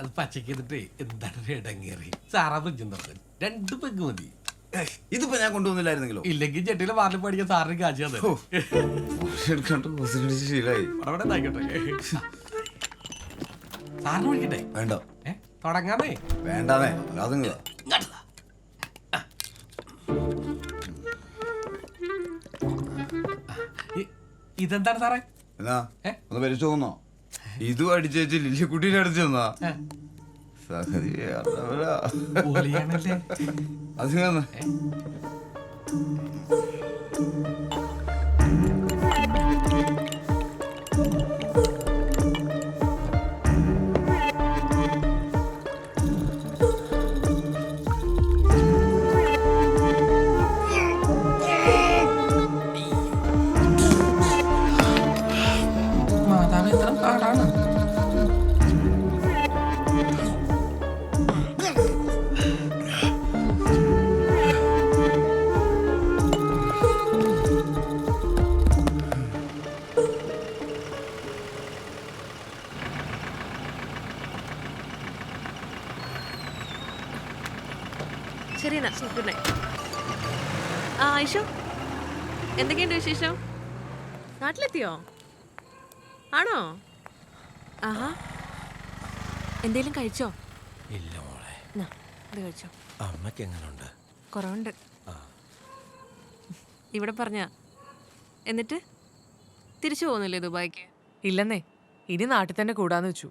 അത് പച്ചക്ക് എന്നിട്ട് എന്താണ് ഇടങ്ങേറി? സാറാ ഫ്രിഡ്ജും തുറക്കും രണ്ട് പെഗ് മതി. ഇതിപ്പോ ഞാൻ കൊണ്ടുവന്നില്ലായിരുന്നെങ്കിലോ? ഇല്ലെങ്കിൽ ചെട്ടിയിലെ വാർഡിൽ പഠിക്കാൻ സാറിന് കാശ് ശീലായി. സാറിന് പഠിക്കട്ടെ വേണ്ട. തുടങ്ങാമേ. വേണ്ടാന്നേ അതുങ്ങ ഇങ്ങോട്ട് വാ. ആ. ഇ- ഇതെന്താണ് സാറേ? എന്നാ? ഒന്ന് പരിച്ചു ഇതും അടിച്ചേച്ച് ലില്ലിക്കുട്ടീനെ അടിച്ചു തന്നാ. സംഗതി. അത് ശരി എന്നാ ഗുഡ് നൈറ്റ് ആ ഐഷു എന്തൊക്കെയുണ്ട് വിശേഷം? നാട്ടിലെത്തിയോ? ആണോ? ആഹാ. എന്തേലും കഴിച്ചോ? ഇല്ല മോളെ. ഇത് കഴിച്ചോ? അമ്മയ്ക്ക് എങ്ങനെയുണ്ട് കുറവുണ്ട്. ഇവിടെ പറഞ്ഞ എന്നിട്ട്? തിരിച്ചു പോകുന്നില്ലേ ദുബായിക്ക്? ഇല്ലെന്നേ ഇനി നാട്ടിൽ തന്നെ കൂടാന്ന് വെച്ചു.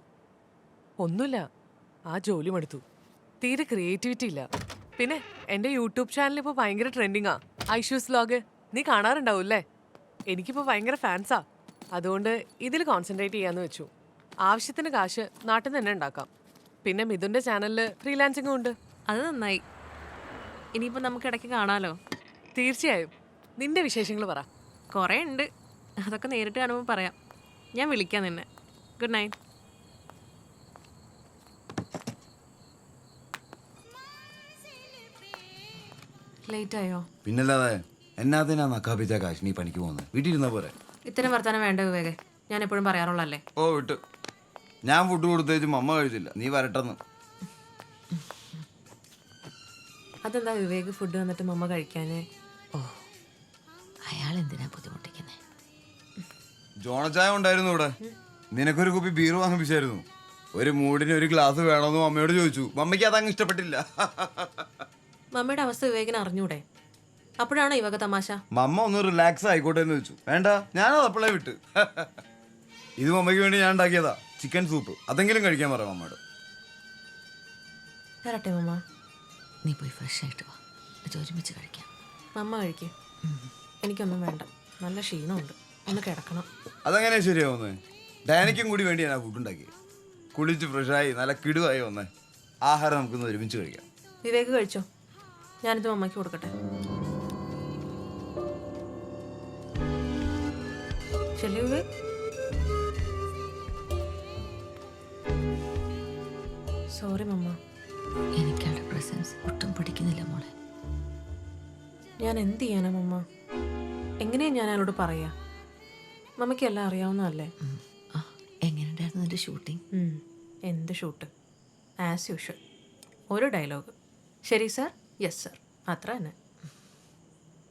ഒന്നുമില്ല ആ ജോലി മടുത്തു തീരെ ക്രിയേറ്റിവിറ്റി ഇല്ല. പിന്നെ എന്റെ യൂട്യൂബ് ചാനൽ ഇപ്പൊ ഭയങ്കര ട്രെൻഡിങ്ങാ ഐഷൂസ് വ്ലോഗ് നീ കാണാറുണ്ടാവും അല്ലേ? എനിക്കിപ്പോ ഭയങ്കര ഫാൻസാ അതുകൊണ്ട് ഇതിൽ കോൺസെൻട്രേറ്റ് ചെയ്യാന്ന് വെച്ചു. ആവശ്യത്തിന് കാശ് നാട്ടിൽ തന്നെ ഉണ്ടാക്കാം. പിന്നെ മിഥുന്റെ ചാനലിൽ ഫ്രീലാൻസിംഗും ഉണ്ട്. അത് നന്നായി. ഇനിയിപ്പോ നമുക്ക് ഇടയ്ക്ക് കാണാലോ? തീർച്ചയായും. നിന്റെ വിശേഷങ്ങൾ പറ. കുറേ ഉണ്ട്. അതൊക്കെ നേരിട്ട് കാണുമ്പോൾ പറയാം. ഞാൻ വിളിക്കാം നിന്നെ. ഗുഡ് നൈറ്റ് ലേറ്റ് ആയോ? പിന്നല്ലാതെ എന്നാത്തിനാ നക്കാപ്പിച്ച കാശ് നീ പണിക്ക് പോകുന്നത് വീട്ടിലിരുന്ന പോരെ. ഇത്തരം വർത്താനം വേണ്ട വിവേകെ. ഞാൻ എപ്പോഴും പറയാറുള്ളല്ലേ ഓ വിട്ടു. ഞാൻ ഫുഡ് കൊടുത്തേച്ചും അമ്മ കഴിച്ചില്ല. നീ വരട്ടെന്ന്. അതെന്താ വിവേക് ഫുഡ് വന്നിട്ട് മമ്മ ഓ അയാൾ എന്തിനാ ബുദ്ധിമുട്ടിക്കുന്നേ? ജോണച്ചായ ഉണ്ടായിരുന്നു ഇവിടെ. നിനക്കൊരു കുപ്പി ബീർ വാങ്ങിപ്പിച്ചായിരുന്നു. ഒരു മൂടിന് ഒരു ഗ്ലാസ് വേണമെന്നും അമ്മയോട് ചോദിച്ചു. മമ്മയ്ക്ക് അതങ്ങ് ഇഷ്ടപ്പെട്ടില്ല. മമ്മയുടെ അവസ്ഥ വിവേകിന് അറിഞ്ഞൂടെ? അപ്പോഴാണോ ഇവക വക തമാശ? മമ്മ ഒന്ന് റിലാക്സ് ആയിക്കോട്ടെ എന്ന് വെച്ചു. വേണ്ട ഞാനത് അപ്പോഴേ വിട്ട്. ഇത് മമ്മയ്ക്ക് വേണ്ടി ഞാൻ ഉണ്ടാക്കിയതാ ചിക്കൻ സൂപ്പ് അതെങ്കിലും കഴിക്കാൻ പറ മമ്മയോട്. വരട്ടെ മമ്മ. നീ പോയി ഫ്രഷ് ആയിട്ട് വാ. എന്നിട്ട് ഒരുമിച്ച് കഴിക്കാം. മമ്മ കഴിക്കേ. എനിക്കൊന്നും വേണ്ട. നല്ല ക്ഷീണമുണ്ട്. ഒന്ന് കിടക്കണം. അതെങ്ങനെയാ ശരിയാവുന്നത് ഡാനിക്കും കൂടി വേണ്ടി ഞാൻ ഫുഡ് ഉണ്ടാക്കി കുളിച്ച് ഫ്രഷായി നല്ല കിടുവായി വന്നേ. ആഹാരം നമുക്കൊന്ന് ഒരുമിച്ച് കഴിക്കാം. വിവേക് കഴിച്ചോ? ഞാനിത് മമ്മയ്ക്ക് കൊടുക്കട്ടെ. Sorry mamma. എനിക്ക് അവളുടെ പ്രസൻസ് ഒട്ടും പഠിക്കുന്നില്ല മോളെ. ഞാൻ എന്ത് ചെയ്യാനാ മമ്മ? എങ്ങനെയാ ഞാൻ അയാളോട് പറയാ? മമ്മയ്ക്ക് എല്ലാം അറിയാവുന്നതല്ലേ. എങ്ങനെയുണ്ടായിരുന്നു ഷൂട്ടിംഗ് എന്ത് ഷൂട്ട് ആസ് യൂഷ്വൽ ഒരു ഡയലോഗ് ശരി സാർ യെസ് സാർ അത്ര തന്നെ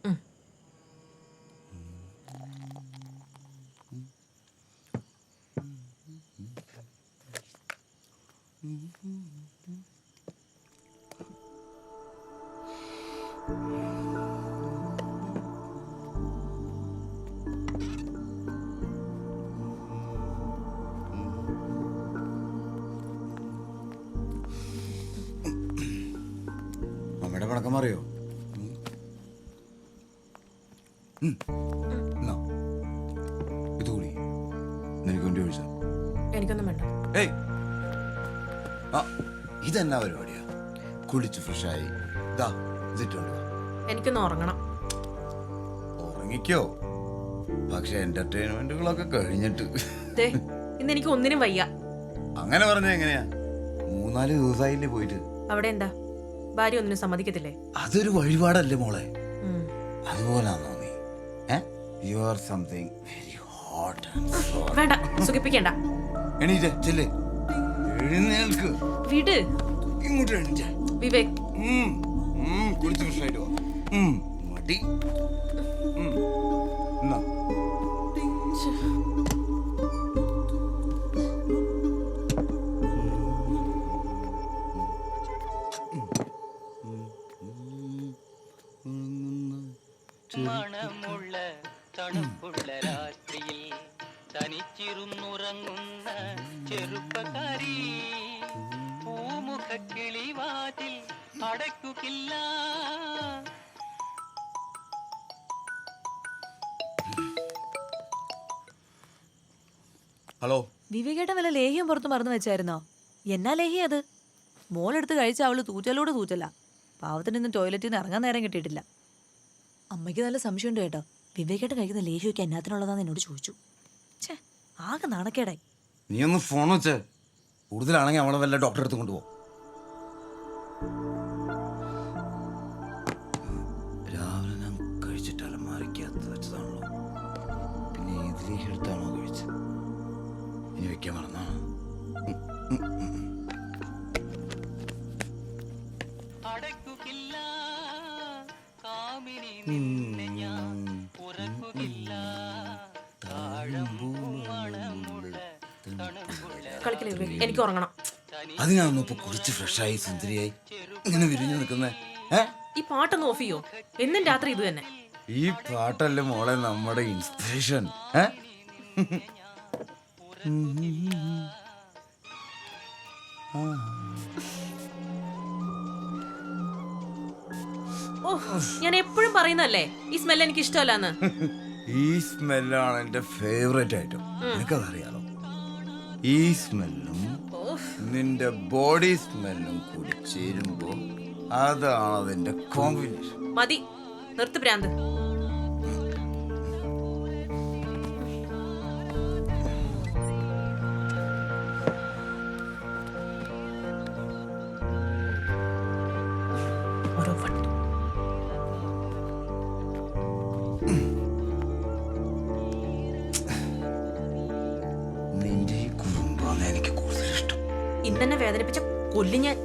ഉം. മമ്മയുടെ അറിയോ ഇത് കൂടി. നിനക്ക് വേണ്ടി ഒഴിച്ച. എനിക്കൊന്നും വേണ്ട. ഏയ്. ആ ഇതെന്നാ പരിപാടിയാ? കുളിച്ച് ഫ്രഷായി. ഇതാ ഇതിട്ടുണ്ട് എനിക്കൊന്ന് ഉറങ്ങണം. ഉറങ്ങിക്കോ? പക്ഷെ എന്റർടൈൻമെന്റുകളൊക്കെ കഴിഞ്ഞിട്ട്. ദേ ഇന്ന് എനിക്ക് ഒന്നിനും വയ്യ. അങ്ങനെ പറഞ്ഞ എങ്ങനെയാ? മൂന്നാൽ ദിവസമായില്ലേ പോയിട്ട്. അവിടെ എന്താ? ഭാര്യ ഒന്നിനും സമ്മതിക്കത്തില്ലേ? അതൊരു വഴിപാടല്ലേ മോളെ. ഉം. അതുപോലാണോ നീ? You are something very hot വേണ്ട സുഖിപ്പിക്കണ്ട. എണീറ്റേ ചെല്ലേ. എഴുന്നേൽക്ക്. വിട്. ഇങ്ങോട്ട് വിവേക്. കുളിച്ച് ഉം, മടി. തണുപ്പുള്ള രാത്രിയിൽ തനിച്ചിരുന്നുറങ്ങുന്ന ചെറുപ്പക്കാരി പൂമുഖ കിളിവാതിൽ അടയ്ക്കുകില്ല ഹലോ. വിവേകേട്ടൻ വല്ല ലേഹ്യം പുറത്ത് മറന്നു വെച്ചായിരുന്നോ? എന്നാ ലേഹ്യം അത്? മോളെടുത്ത് കഴിച്ച അവൾ തൂച്ചലോട് തൂച്ചല്ല പാവത്തിന് ഇന്ന് ടോയ്ലറ്റിൽ നിന്ന് ഇറങ്ങാൻ നേരം കിട്ടിയിട്ടില്ല. അമ്മയ്ക്ക് നല്ല സംശയമുണ്ട് കേട്ടോ. വിവേകേട്ടൻ കഴിക്കുന്ന ലേഹ്യൊക്കെ എന്നാത്തിനുള്ളതാന്ന് എന്നോട് ചോദിച്ചു. ഛേ ആകെ നാണക്കേടായി. നീ ഒന്ന് ഫോൺ വെച്ച് കൂടുതലാണെങ്കിൽ അവളെ വല്ല ഡോക്ടറെ അടുത്ത് കൊണ്ടുപോകും രാവിലെ ഞാൻ കഴിച്ചിട്ട് അലമാരിക്കകത്ത് വെച്ചതാണല്ലോ. പിന്നെ ഇതിലേക്ക് എടുത്താണോ കഴിച്ചത്? ഇനി വെക്കാൻ മറന്നാണ് നിന്നെ കളിക്കലേ എനിക്ക് ഉറങ്ങണം. അതിനാണോ ഇപ്പൊ കുളിച്ച് ഫ്രഷായി സുന്ദരിയായി. ഇങ്ങനെ വിരിഞ്ഞു നിൽക്കുന്നേ. ഈ പാട്ടൊന്ന് ഓഫ് ചെയ്യോ? എന്നും രാത്രി ഇത് തന്നെ. ഈ പാട്ടല്ലേ മോളെ നമ്മുടെ ഇൻസ്പിറേഷൻ ഞാൻ എപ്പോഴും പറയുന്നല്ലേ ഈ സ്മെൽ എനിക്ക് ഇഷ്ടമല്ലെന്ന്. ഈ സ്മെല്ലാണ് എന്റെ ഫേവറേറ്റ് ഐറ്റം നിനക്കതറിയാലോ. ഈ സ്മെല്ലും നിന്റെ ബോഡി സ്മെല്ലും കൂടി ചേരുമ്പോ അതാണ് അതിന്റെ കോമ്പിനേഷൻ. മതി നിർത്ത് ഭ്രാന്ത് എനിക്ക് കൂടുതൽ ഇഷ്ടം ഇന്നെന്നെ വേദനിപ്പിച്ച കൊല്ലി ഞാൻ.